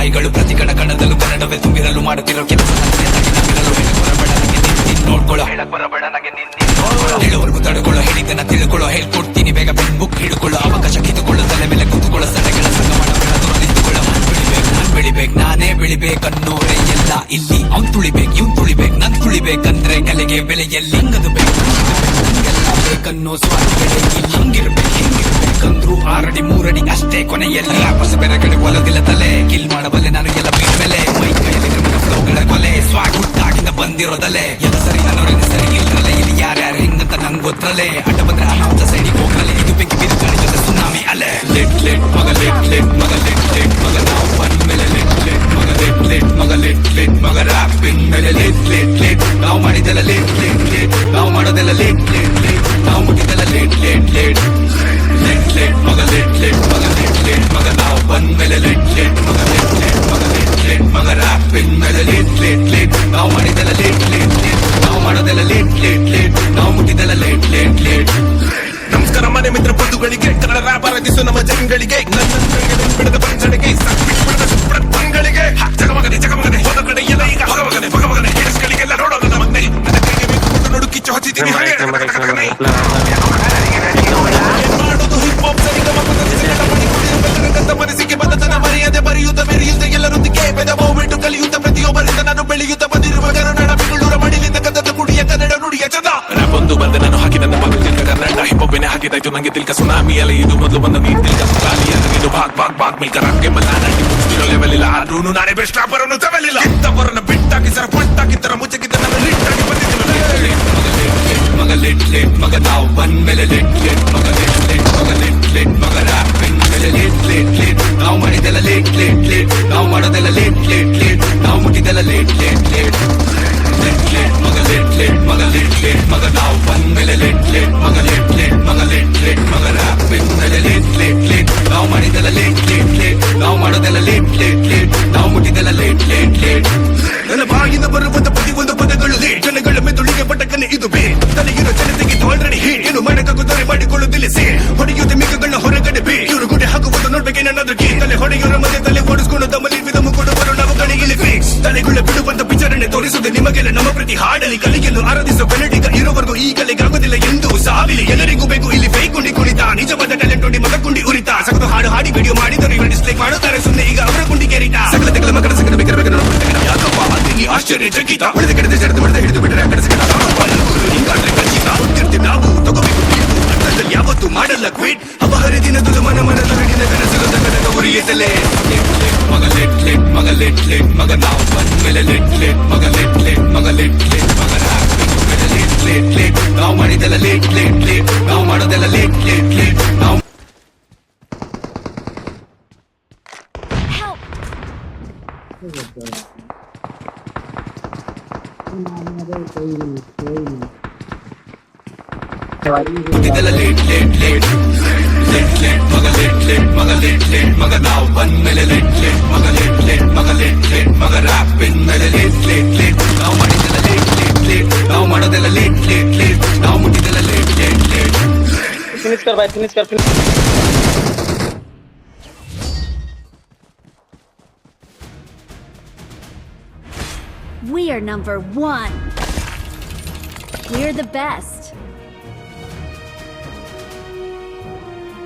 ಬಾಯಿಗಳು ಪ್ರತಿ ಕಣ ಕಣದಲ್ಲೂ ಕನ್ನಡವೇ ತುಂಬಿರಲು ಮಾಡುತ್ತಿರೋ ಕೆಲಸ ನೋಡ್ಕೊಳ್ಳೋ. ಹೇಳಕ್ ಬರಬೇಡ ನನಗೆ ಹೇಳುವರೆಗೂ ತಡ್ಕೊಳ್ಳೋ ಹೇಳಿದ್ದನ್ನ ತಿಳ್ಕೊಳ್ಳೋ ಹೇಳ್ಕೊಡ್ತೀನಿ ಬೇಗ ಬೆನ್ ಬುಕ್ ಹಿಡ್ಕೊಳ್ಳೋ ಅವಕಾಶ ಕಿತ್ತುಕೊಳ್ಳೋ ತಲೆ ಮೇಲೆ ಕೂತ್ಕೊಳ್ಳೋ ಸಲಗಳ ಸಂಗ ಬೆಳಿಬೇಕು ನಾನೇ ಬೆಳಿಬೇಕು ನಾನೇ ಎಲ್ಲ ಇಲ್ಲಿ. ಅವ್ನು ತುಳಿಬೇಕು ಇವ್ನು ತುಳಿಬೇಕು ನನ್ ತುಳಿಬೇಕಂದ್ರೆ ಕಲೆಗೆ ಬೆಲೆಯಲ್ಲಿ. ಹಂಗದು ಬೇಕು. ಬೇಕನ್ನೋ ಸ್ವಾರ್ಥಗಳೇ ಇಲ್ಲಿ ಹಂಗಿರ್ಬೇಕು ಹಿಂಗಿರ್ಬೇಕಂದ್ರು ಆರಡಿ ಮೂರಡಿ ಅಷ್ಟೇ ಕೊನೆಯಲ್ಲಿ. ವಾಪಸ್ ಬೇರೆ ಕಡೆ ಒಲದಿಲ್ಲ ತಲೆ. ಕಿಲ್ ಮಾಡಬಲ್ಲೆ ನಾನು ಎಲ್ಲ ಬೀಟ್ ಮೇಲೆ. ಮೈ ಕೈಯಲ್ಲಿ ಫ್ಲೋಗಳ ಕೊಲೆ. ಸ್ವಾಗ್ ಹುಟ್ಟಾಗಿಂದ ಬಂದಿರೋದಲೆ ಎಲ್ಲ ಸರಿ ಅನ್ನೋರೇನು ಸರಿ ಇಲ್ಲರಲೆ ಇಲ್ಲಿ ಯಾರ್ಯಾರು ಹೆಂಗಂತ ನಂಗೆ ಗೊತ್ತರಲೆ ಅಡ್ಡ ಬಂದ್ರೆ ಅನಾಹುತ ಸೈಡಿಗೆ ಹೋಗಲೆ ಇದು ಬೆಂಕಿ ಬಿದ್ದು ಜೊತೆ ಸುನಾಮಿ ಅಲೆ. ಲೆಟ್ ಲೆಟ್, ಮಗ, ಲೆಟ್ ಲೆಟ್, ಮಗ, ಲೆಟ್ ಲೆಟ್, ಮಗ ಕನ್ನಡ ರ್ಯಾಪ್ ಆರಾಧಿಸು ನಮ್ಮ ಜನಗಳಿಗೆ ನನ್ನ ಬಿಡದ ಪಂಚಣಿಗೆ ಬಿಡದ ತಂಗಳಿಗೆ ಜಗಮಗನೆ ಜಗಮಗನೆ ಹೋದ ಕಡೆ ಎಲ್ಲ ಈಗ ಭಗಮಗನೆ ಭಗಮಗನೆ ಹಿಡಿಸ್ಗಳಿಗೆಲ್ಲ ನೋಡೋಣ ನಮ್ಮನ್ನೇ ನನ್ನ ಕೈಗೆ ಬೇಕು ಕೊಟ್ಟು ನೋಡು ಕಿಚ್ಚು ಹಚ್ಚಿದ್ದೀನಿ ಹಾಗೆ ಹಾಪ್ ನಂಗೆ ತಿಲ್ಕ ಸುನಾಮಿ ಅಲ್ಲ ಇದು ಮೊದಲು ಬಂದ ನೀನ್ ತಿಲ್ಕ ಸುನಾಮಿ ಅಲ್ಲ ಇದು ಭಾಗ್ ಭಾಗ್ ಭಾಗ್ ಮಿಲ್ಕ ರಾಪ್ಗೆ ಮಲ್ಲ ನಾಟಿ ಮುಗಿಸ್ತಿರೋ ಲೆವೆಲ್ ಇಲ್ಲ ಆದ್ರೂ ನಾನೇ ಬೆಸ್ಟ್ ಆಪರನ್ನು ತವೆಲಿಲ್ಲ ಇಂಥವರನ್ನ ಬಿಟ್ಟಾಕಿ ಸರ್ ಪಟ್ಟಾಕಿ ತರ ಮುಚ್ಚಕ್ಕಿದ್ದ ನನ್ನ ಲಿಟ್ಟಾಗಿ ಬಂದಿದ್ದೀನಿ ಮಗ ಲೆಟ್ ಲೆಟ್ ಮಗ ನಾವು ಬಂದ ಮೇಲೆ ಲೆಟ್ ಲೆಟ್ ಮಗ ಲೆಟ್ ಲೆಟ್ ಮಗ ಲೆಟ್ ಲೆಟ್ ಮಗ ರಾಪಿಂಗ್ ಮೇಲೆ ಲಿಟ್ ಲೇಟ್ ಲೇಟ್ ನಾವು ಮಾಡಿದೆಲ್ಲ ಲೇಟ್ ಲೇಟ್ ಲೇಟ್ ನಾವು ಮಾಡೋದೆಲ್ಲ ಲೇಟ್ ಲೇಟ್ ಲೇಟ್ ನಾವು ಮುಟ್ಟಿದೆಲ್ಲ late late late let late ಮಗ ಲೆಟ್ ಲೇಟ್ ಮಗ ಲೆಟ್ ಲೇಟ್ ಮಗ ನಾವು ಬಂದ ಮೇಲೆ ಲೆಟ್ ಲೇಟ್ ನನ್ನ ಬಾಯಿಂದ ಬರುವಂತ ಒಂದು ಪದಗಳು ಜನಗಳ ಮೆದುಳಿಗೆ ಪಟಕನೆ ಇದು ಬೇ. ತಲೆಗಿರೋ ಜನತೆಗೆ ಆಲ್ರೆಡಿ ಹೇಳಿ ಏನು ಮಾಡಕ್ಕಾಗುತ್ತಾರೆ ಮಾಡಿಕೊಳ್ಳುವುದಿಲ್ಲ ಸೇ. ಹೊಡೆಯುವುದು ಮಿಕ್ಕಗಳನ್ನ ಹೊರಗಡೆ ಬೇ. ಇವರು ಗುಡೆ ಹಾಕುವುದು ನೋಡ್ಬೇಕೆ ನನ್ನದು ಕೇ. ತಲೆ ಹೊಡೆಯೋರ ಮಧ್ಯೆ ತಲೆ ಓಡಿಸ್ಕೊಂಡು ತಮ್ಮಲ್ಲಿ ವಿಧಮು ಕೊಡುವರು ನಾವು ಕಡೆಗಿಲಿ ಫಿಕ್ಸ್ ತಲೆಗಳ ಬಿಡುವಂತ ವಿಚಾರಣೆ ತೋರಿಸುವುದು ನಿಮಗೆಲ್ಲ ನಮ್ಮ ಪ್ರತಿ ಹಾಡಲಿ ಕಲಿಗೆಂದು ಆರಾಧಿಸುವ ಕನ್ನಡಿಗ ಇರೋವರೆಗೂ ಈ ಕಲೆಗಾಗುವುದಿಲ್ಲ ಎಂದು ಸಾವಿಲಿ. ಎಲ್ಲರಿಗೂ ಬೇಕು, ಇಲ್ಲಿ ಬೈಕೊಂಡಿ ಕುಣಿತ. ಚಕಿತ ಹೊಡೆದ ಕಡೆದ ಜಡದ ಹೊಡೆದ ಹಿಡಿದು ಬಿಟ್ಟರೆ ಕಡೆ ಸಿಗಲ್ಲ ಹಿಂಗಾದ್ರೆ ಖಚಿತ. ಗೊತ್ತಿರ್ತೀವಿ ನಾವು ತಗೋಬೇಕು. ಅರ್ಥದಲ್ಲಿ ಯಾವತ್ತು ಮಾಡಲ್ಲ ಕ್ವಿಟ್. ಅಪಹರಿದಿನ ತುಳು ಮನ ಮನದ ಹರಿದಿನ ಕನಸು ಕನಕ ಲೆಟ್ ಮಗ, ಲೆಟ್ ಲೆಟ್, ಮಗ, ಲೆಟ್ ಲೆಟ್, ಮಗ, ನಾವು ಬಂದ ಮೇಲೆ ಲೆಟ್ ಲೆಟ್, ಮಗ, ಲೆಟ್ ಲೆಟ್, ಮಗ, ಲೆಟ್ ಲೆಟ್, ಮಗ ಲೇಟ್ ಲೇಟ್ ಲೇಟ್. ನಾವು ಮಾಡಿದೆಲ್ಲ ಲೇಟ್ ಲೇಟ್ ಲೇಟ್. ನಾವು ಮಾಡೋದೆಲ್ಲ ಲೇಟ್ ಲೇಟ್ ಲೇಟ್. ಇದೆಲ್ಲ late late late late late ಮಗ ಲೇಟ್ ಲೇಟ್ ಮಗ ಲೇಟ್ ಲೇಟ್ ಮಗ ನಾವು ಬಂದ ಮೇಲೆ ಲೇಟ್ ಲೇಟ್ ಮಗ ಲೇಟ್ ಲೇಟ್ ಮಗ ಲೇಟ್ ಲೇಟ್ ಮಗ ರಾಪಿಂಗ್ ಮೇಲೆ ಲೇಟ್ ಲೇಟ್ ಲೇಟ್ ನಾವು ಮಾಡಿದೆಲ್ಲ ಲೇಟ್ ಲೇಟ್ ಲೇಟ್ ನಾವು ಮಾಡೋದೆಲ್ಲ ಲೇಟ್ ಲೇಟ್ ಲೇಟ್ ನಾವು ಮುಟ್ಟಿದೆಲ್ಲ ಲೇಟ್ ಲೇಟ್ ಲೇಟ್ फिनिश कर भाई फिनिश कर finish We are number one. We're the best.